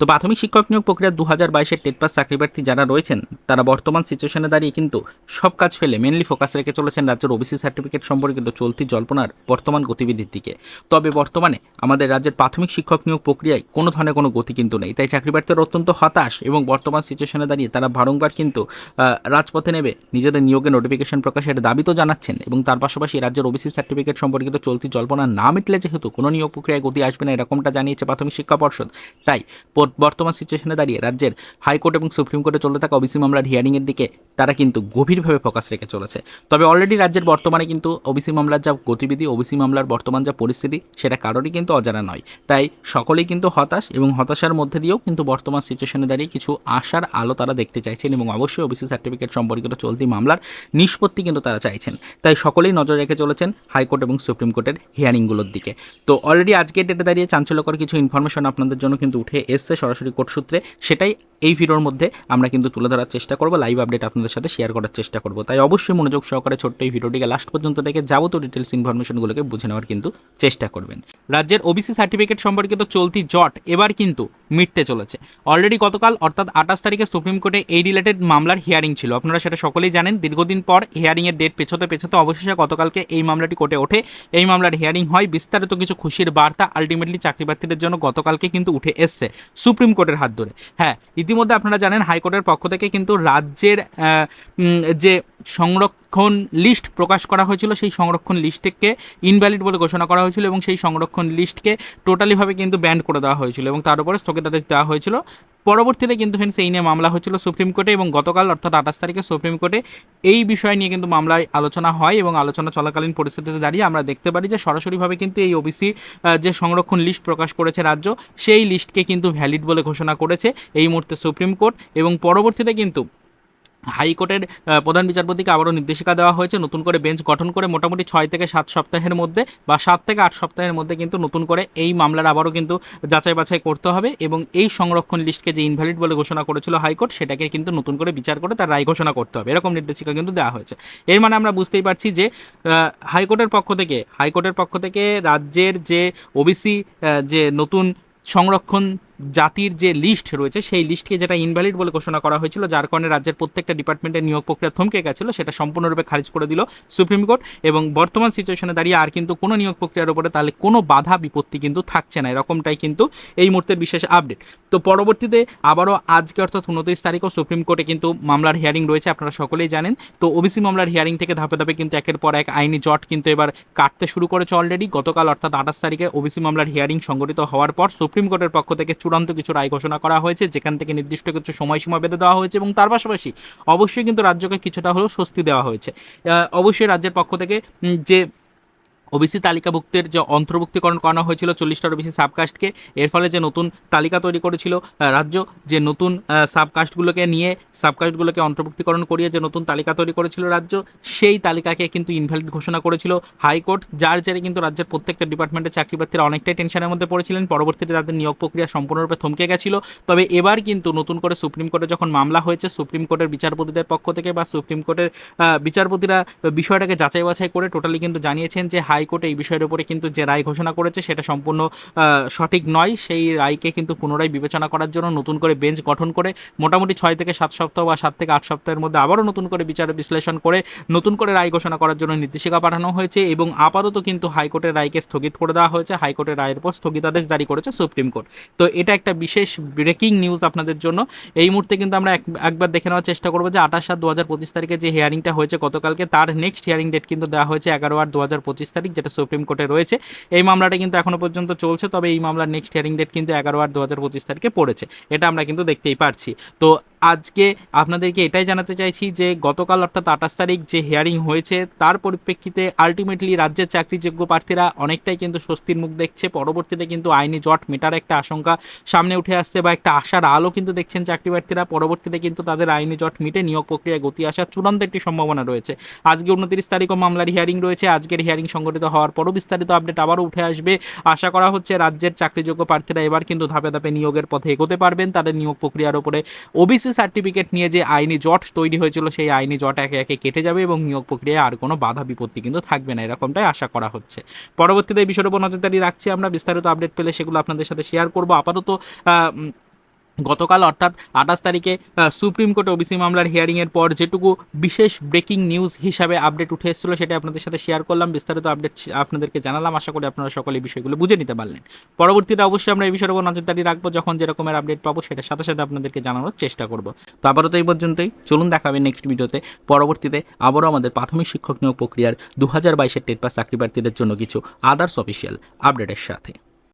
তো প্রাথমিক শিক্ষক নিয়োগ প্রক্রিয়া দু হাজার বাইশের টেট পাস চাকরি প্রার্থী যারা রয়েছেন, তারা বর্তমান সিচুয়েশনে দাঁড়িয়ে কিন্তু সব কাজ ফেলে। মেনলি ফোকাস রেখে চলেছেন রাজ্যের ওবিসি সার্টিফিকেট সম্পর্কিত চলতি জল্পনার বর্তমান গতিবিধির দিকে। তবে বর্তমানে আমাদের রাজ্যের প্রাথমিক শিক্ষক নিয়োগ প্রক্রিয়ায় কোনো ধরনের কোনো গতি কিন্তু নেই। তাই চাকরি প্রার্থীরা অত্যন্ত হতাশ এবং বর্তমান সিচুয়েশনে দাঁড়িয়ে তারা বারংবার কিন্তু রাজপথে নেবে। নিজেদের নিয়োগের নোটিফিকেশন প্রকাশের দাবি তো জানাচ্ছেন এবং তার পাশাপাশি রাজ্যের ওবিসি সার্টিফিকেট সম্পর্কিত চলতি জল্পনা না মিটলে যেহেতু কোনো নিয়োগ প্রক্রিয়ায় গতি আসবে না, এরকমটা জানিয়েছে প্রাথমিক শিক্ষা পর্ষদ। তাই বর্তমান সিচুয়েশনে দাঁড়িয়ে রাজ্যের হাইকোর্ট এবং সুপ্রিম কোর্টে চলতে থাকা ওবিসি মামলার হিয়ারিংয়ের দিকে তারা কিন্তু গভীরভাবে ফোকাস রেখে চলেছে। তবে অলরেডি রাজ্যের বর্তমানে কিন্তু ওবিসি মামলার যা গতিবিধি, ওবিসি মামলার বর্তমান যা পরিস্থিতি, সেটা কারোরই কিন্তু অজানা নয়। তাই সকলেই কিন্তু হতাশ এবং হতাশার মধ্যে দিয়েও কিন্তু বর্তমান সিচুয়েশনে দাঁড়িয়ে কিছু আশার আলো তারা দেখতে চাইছেন এবং অবশ্যই ওবিসি সার্টিফিকেট সম্পর্কিত চলতি মামলার নিষ্পত্তি কিন্তু তারা চাইছেন। তাই সকলেই নজর রেখে চলেছেন হাইকোর্ট এবং সুপ্রিম কোর্টের হিয়ারিংগুলোর দিকে। তো অলরেডি আজকে ডেটে দাঁড়িয়ে চাঞ্চল্যকর কিছু ইনফরমেশন আপনাদের জন্য কিন্তু উঠে এসছে। সরাসরি কোর্ট সূত্রে সেটাই এই ভিডিওর মধ্যে আমরা কিন্তু তুলে ধরার চেষ্টা করব লাইভ আপডেট আপনাদের সাথে শেয়ার করার চেষ্টা করব। তাই অবশ্যই মনোযোগ সহকারে ছোট্ট এই ভিডিওটিকে লাস্ট পর্যন্ত দেখে যাবতীয় ডিটেলস ইনফরমেশনগুলোকে বুঝে নেওয়ার কিন্তু চেষ্টা করবেন। রাজ্যের ওবিসি সার্টিফিকেট সম্পর্কিত চলতি জট এবার কিন্তু মিটতে চলেছে। অলরেডি গতকাল, অর্থাৎ আঠাশ তারিখে সুপ্রিম কোর্টে এই রিলেটেড মামলার হিয়ারিং ছিল। আপনারা সেটা সকলেই জানেন, দীর্ঘদিন পর হিয়ারিংয়ের ডেট পেছোতে পেছোতে অবশেষে গতকালকে এই মামলাটি কোর্টে ওঠে। এই মামলার হিয়ারিং হয়, বিস্তারিত কিছু খুশির বার্তা আলটিমেটলি চাকরি প্রার্থীদের জন্য গতকালকে কিন্তু উঠে এসছে। সুপ্রিম কোর্টের হাত ধরে। হ্যাঁ ইতিমধ্যে আপনারা জানেন হাইকোর্টের পক্ষ থেকে কিন্তু রাজ্যের যে সংরক্ষণ লিস্ট প্রকাশ করা হয়েছিল, সেই সংরক্ষণ লিস্টকে ইনভ্যালিড বলে ঘোষণা করা হয়েছিল এবং সেই সংরক্ষণ লিস্টকে টোটালিভাবে কিন্তু ব্যান্ড করে দেওয়া হয়েছিল এবং তার উপরে স্থগিতাদেশ দেওয়া হয়েছিল। পরবর্তীতে কিন্তু ফ্রেন্ডস এই নিয়ে মামলা হয়েছিল সুপ্রিম কোর্টে এবং গতকাল অর্থাৎ আঠাশ তারিখে সুপ্রিম কোর্টে এই বিষয় নিয়ে কিন্তু মামলায় আলোচনা হয় এবং আলোচনা চলাকালীন পরিস্থিতিতে দাঁড়িয়ে আমরা দেখতে পারি যে সরাসরিভাবে কিন্তু এই ওবিসি যে সংরক্ষণ লিস্ট প্রকাশ করেছে রাজ্য, সেই লিস্টকে কিন্তু ভ্যালিড বলে ঘোষণা করেছে এই মুহূর্তে সুপ্রিম কোর্ট এবং পরবর্তীতে কিন্তু হাইকোর্টের প্রধান বিচারপতিকে আবারও নির্দেশিকা দেওয়া হয়েছে। নতুন করে বেঞ্চ গঠন করে মোটামুটি ছয় থেকে সাত সপ্তাহের মধ্যে বা সাত থেকে আট সপ্তাহের মধ্যে কিন্তু নতুন করে এই মামলার আবারও কিন্তু যাচাই বাছাই করতে হবে এবং এই সংরক্ষণ লিস্টকে যে ইনভ্যালিড বলে ঘোষণা করেছিল হাইকোর্ট সেটাকে কিন্তু নতুন করে বিচার করে তার রায় ঘোষণা করতে হবে। এরকম নির্দেশিকা কিন্তু দেওয়া হয়েছে। এর মানে আমরা বুঝতেই পারছি যে হাইকোর্টের পক্ষ থেকে হাইকোর্টের পক্ষ থেকে রাজ্যের যে ওবিসি যে নতুন সংরক্ষণ জাতির যে লিস্ট রয়েছে, সেই লিস্টকে যেটা ইনভ্যালিড বলে ঘোষণা করা হয়েছিল, যার কারণে রাজ্যের প্রত্যেকটা ডিপার্টমেন্টের নিয়োগ প্রক্রিয়া থমকে গেছিল, সেটা সম্পূর্ণরূপে খারিজ করে দিল সুপ্রিম কোর্ট এবং বর্তমান সিচুয়েশনে দাঁড়িয়ে আর কিন্তু কোনো নিয়োগ প্রক্রিয়ার উপরে তাহলে কোনো বাধা বিপত্তি কিন্তু থাকছে না, এরকমটাই কিন্তু এই মুহূর্তের বিশেষ আপডেট তো পরবর্তীতে আবারও আজকে অর্থাৎ উনত্রিশ তারিখও সুপ্রিম কোর্টে কিন্তু মামলার হিয়ারিং রয়েছে, আপনারা সকলেই জানেন। তো ওবিসি মামলার হিয়ারিং থেকে ধাপে ধাপে কিন্তু একের পর এক আইনি জট কিন্তু এবার কাটতে শুরু করেছে অলরেডি গতকাল অর্থাৎ আঠাশ তারিখে ওবিসি মামলার হিয়ারিং সংগঠিত হওয়ার পর সুপ্রিম কোর্টের পক্ষ থেকে চূড়ান্ত কিছু রায় ঘোষণা করা হয়েছে, যেখান থেকে নির্দিষ্ট কিছু সময়সীমা বেঁধে দেওয়া হয়েছে এবং তার পাশাপাশি অবশ্যই কিন্তু রাজ্যকে কিছুটা হলেও স্বস্তি দেওয়া হয়েছে। অবশ্যই রাজ্যের পক্ষ থেকে যে ওবিসি তালিকাভুক্তের যে অন্তর্ভুক্তিকরণ করানো হয়েছিল চল্লিশটারও বেশি সাবকাস্টকে, এর ফলে যে নতুন তালিকা তৈরি করেছিল রাজ্য, যে নতুন সাবকাস্টগুলোকে নিয়ে, সাবকাস্টগুলোকে অন্তর্ভুক্তিকরণ করিয়ে যে নতুন তালিকা তৈরি করেছিল রাজ্য, সেই তালিকাকে কিন্তু ইনভ্যালিড ঘোষণা করেছিল হাইকোর্ট, যার জেরে কিন্তু রাজ্যের প্রত্যেকটা ডিপার্টমেন্টের চাকরি প্রার্থীরা অনেকটাই টেনশনের মধ্যে পড়েছিলেন। পরবর্তীতে তাদের নিয়োগ প্রক্রিয়া সম্পূর্ণরূপে থমকে গেছিল। তবে এবার কিন্তু নতুন করে সুপ্রিম কোর্টে যখন মামলা হয়েছে, সুপ্রিম কোর্টের বিচারপতিদের পক্ষ থেকে বা সুপ্রিম কোর্টের বিচারপতিরা বিষয়টাকে যাচাই বাছাই করে টোটালি কিন্তু জানিয়েছেন যে হাইকোর্ট এই বিষয়ের উপরে কিন্তু যে রায় ঘোষণা করেছে সেটা সম্পূর্ণ সঠিক নয়। সেই রায়কে কিন্তু পুনরায় বিবেচনা করার জন্য নতুন করে বেঞ্চ গঠন করে মোটামুটি ছয় থেকে সাত সপ্তাহ বা সাত থেকে আট সপ্তাহের মধ্যে আবারও নতুন করে বিচার বিশ্লেষণ করে নতুন করে রায় ঘোষণা করার জন্য নির্দেশিকা পাঠানো হয়েছে এবং আপাতত কিন্তু হাইকোর্টের রায়কে স্থগিত করে দেওয়া হয়েছে। হাইকোর্টের রায়ের পর স্থগিতাদেশ জারি করেছে সুপ্রিম কোর্ট। তো এটা একটা বিশেষ ব্রেকিং নিউজ আপনাদের জন্য। এই মুহূর্তে কিন্তু আমরা এক- একবার দেখে নেওয়ার চেষ্টা করব যে আঠাশ সাত দু হাজার পঁচিশ তারিখে যে হিয়ারিংটা হয়েছে গতকালকে, তার নেক্সট হিয়ারিং ডেট কিন্তু দেওয়া হয়েছে এগারো আট দু হাজার পঁচিশ তারিখ। যেটা সুপ্রিম কোর্টে রয়েছে, এই মামলাটা কিন্তু এখনও পর্যন্ত চলছে, তবে এই মামলার নেক্সট হিয়ারিং ডেট কিন্তু এগারো আট দু হাজার পঁচিশ তারিখে পড়েছে। এটা আমরা কিন্তু দেখতেই পারছি। তো আজকে আপনাদেরকে এটাই জানাতে চাইছি যে গতকাল অর্থাৎ আঠাশ তারিখ যে হিয়ারিং হয়েছে, তার পরিপ্রেক্ষিতে আলটিমেটলি রাজ্যের চাকরিযোগ্য প্রার্থীরা অনেকটাই কিন্তু স্বস্তির মুখ দেখছে। পরবর্তীতে কিন্তু আইনি জট মেটার একটা আশঙ্কা সামনে উঠে আসছে বা একটা আশার আলো কিন্তু দেখছেন চাকরি প্রার্থীরা। পরবর্তীতে কিন্তু তাদের আইনি জট মিটে নিয়োগ প্রক্রিয়ায় গতি আসার চূড়ান্ত একটি সম্ভাবনা রয়েছে। আজকে উনত্রিশ তারিখও মামলার হিয়ারিং রয়েছে। আজকের হিয়ারিং সংগঠিত হওয়ার পরও বিস্তারিত আপডেট আবারও উঠে আসবে। আশা করা হচ্ছে রাজ্যের চাকরিযোগ্য প্রার্থীরা এবার কিন্তু ধাপে ধাপে নিয়োগের পথে এগোতে পারবেন। তাদের নিয়োগ প্রক্রিয়ার উপরে ওবিসি সার্টিফিকেট নিয়ে যে আইনি জট তৈরি হয়েছিল, সেই আইনি জট একে একে কেটে যাবে এবং নিয়োগ প্রক্রিয়ায় আর কোনো বাধা বিপত্তি কিন্তু থাকবে না, এরকমটাই আশা করা হচ্ছে। পরবর্তীতে এই বিষয়ের উপর নজরদারি রাখছি আমরা, বিস্তারিত আপডেট পেলে সেগুলো আপনাদের সাথে শেয়ার করব। আপাতত গতকাল অর্থাৎ আঠাশ তারিখে সুপ্রিম কোর্টে ওবিসি মামলার হিয়ারিংয়ের পর যেটুকু বিশেষ ব্রেকিং নিউজ হিসাবে আপডেট উঠে এসেছিল সেটা আপনাদের সাথে শেয়ার করলাম, বিস্তারিত আপডেট আপনাদেরকে জানালাম, আশা করি আপনারা সকলে বিষয়গুলো বুঝে নিতে পারলেন। পরবর্তীতে অবশ্যই আমরা এই বিষয়ের উপর নজরদারি রাখব, যখন যেরকমের আপডেট পাবো সেটার সাথে সাথে আপনাদেরকে জানানোর চেষ্টা করব। তো আপাতত এই পর্যন্তই, চলুন দেখাবেন নেক্সট ভিডিওতে পরবর্তীতে আবারও আমাদের প্রাথমিক শিক্ষক নিয়োগ প্রক্রিয়ার দু হাজার বাইশের টেট পাস চাকরি প্রার্থীদের জন্য কিছু আদার্স অফিসিয়াল আপডেটের সাথে।